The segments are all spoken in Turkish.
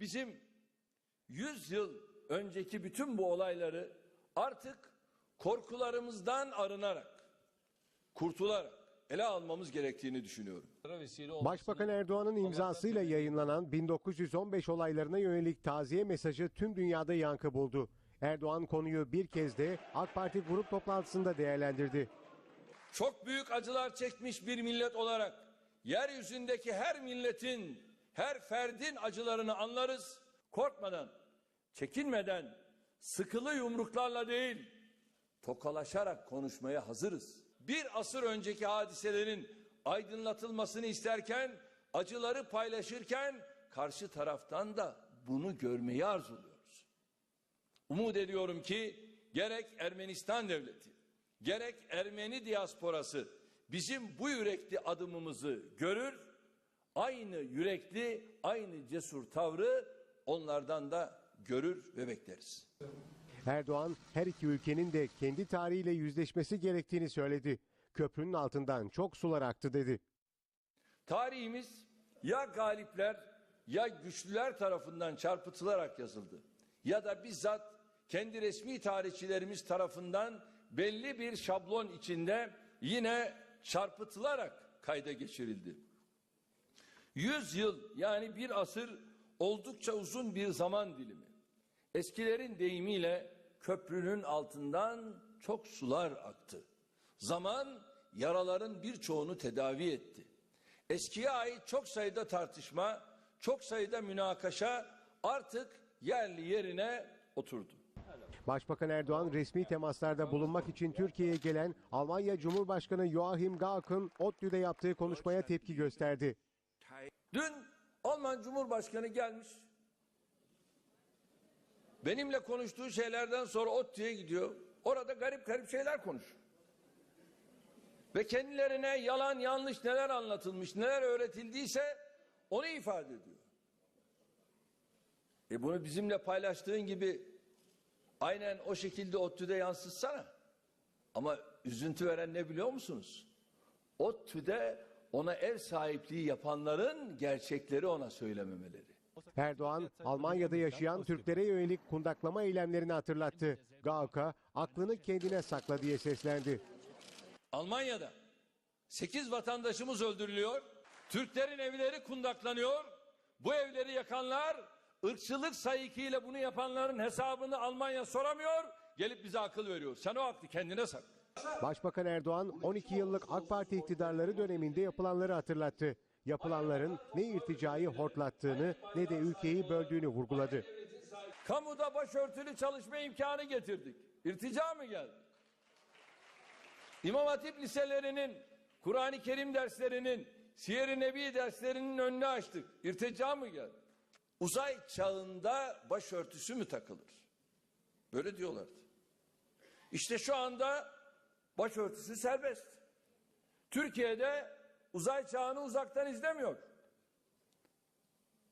Bizim 100 yıl önceki bütün bu olayları artık korkularımızdan arınarak, kurtularak ele almamız gerektiğini düşünüyorum. Başbakan Erdoğan'ın imzasıyla yayınlanan 1915 olaylarına yönelik taziye mesajı tüm dünyada yankı buldu. Erdoğan konuyu bir kez de AK Parti grup toplantısında değerlendirdi. Çok büyük acılar çekmiş bir millet olarak yeryüzündeki her milletin, her ferdin acılarını anlarız. Korkmadan, çekinmeden, sıkılı yumruklarla değil, tokalaşarak konuşmaya hazırız. Bir asır önceki hadiselerin aydınlatılmasını isterken, acıları paylaşırken karşı taraftan da bunu görmeyi arzuluyoruz. Umut ediyorum ki gerek Ermenistan devleti, gerek Ermeni diasporası bizim bu yürekli adımımızı görür, aynı yürekli, aynı cesur tavrı onlardan da görür ve bekleriz. Erdoğan her iki ülkenin de kendi tarihiyle yüzleşmesi gerektiğini söyledi. Köprünün altından çok sular aktı dedi. Tarihimiz ya galipler ya güçlüler tarafından çarpıtılarak yazıldı. Ya da bizzat kendi resmi tarihçilerimiz tarafından belli bir şablon içinde yine çarpıtılarak kayda geçirildi. Yüz yıl yani bir asır oldukça uzun bir zaman dilimi. Eskilerin deyimiyle köprünün altından çok sular aktı. Zaman yaraların birçoğunu tedavi etti. Eskiye ait çok sayıda tartışma, çok sayıda münakaşa artık yerli yerine oturdu. Başbakan Erdoğan resmi temaslarda bulunmak için Türkiye'ye gelen Almanya Cumhurbaşkanı Joachim Gauck'ın ODTÜ'de yaptığı konuşmaya tepki gösterdi. Dün Alman Cumhurbaşkanı gelmiş. Benimle konuştuğu şeylerden sonra ODTÜ'ye gidiyor. Orada garip garip şeyler konuşuyor. Ve kendilerine yalan yanlış neler anlatılmış, neler öğretildiyse onu ifade ediyor. E bunu bizimle paylaştığın gibi aynen o şekilde ODTÜ'de yansıtsana. Ama üzüntü veren ne biliyor musunuz? ODTÜ'de ona ev sahipliği yapanların gerçekleri ona söylememeleri. Erdoğan, Almanya'da yaşayan Türklere yönelik kundaklama eylemlerini hatırlattı. Gauck'a aklını kendine sakla diye seslendi. Almanya'da 8 vatandaşımız öldürülüyor. Türklerin evleri kundaklanıyor. Bu evleri yakanlar ırkçılık sayıkıyla bunu yapanların hesabını Almanya soramıyor. Gelip bize akıl veriyor. Sen o aklı kendine sakla. Başbakan Erdoğan 12 yıllık AK Parti iktidarları döneminde yapılanları hatırlattı. Yapılanların ne irticayı hortlattığını ne de ülkeyi böldüğünü vurguladı. Kamuda başörtülü çalışma imkanı getirdik. İrtica mı geldi? İmam Hatip liselerinin, Kur'an-ı Kerim derslerinin, Siyer-i Nebi derslerinin önünü açtık. İrtica mı geldi? Uzay çağında başörtüsü mü takılır? Böyle diyorlardı. İşte şu anda başörtüsü serbest. Türkiye'de uzay çağını uzaktan izlemiyor.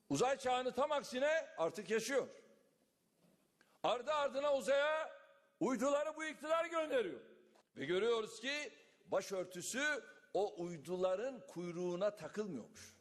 Uzay çağını tam aksine artık yaşıyor. Ardı ardına uzaya uyduları bu iktidar gönderiyor. Ve görüyoruz ki başörtüsü o uyduların kuyruğuna takılmıyormuş.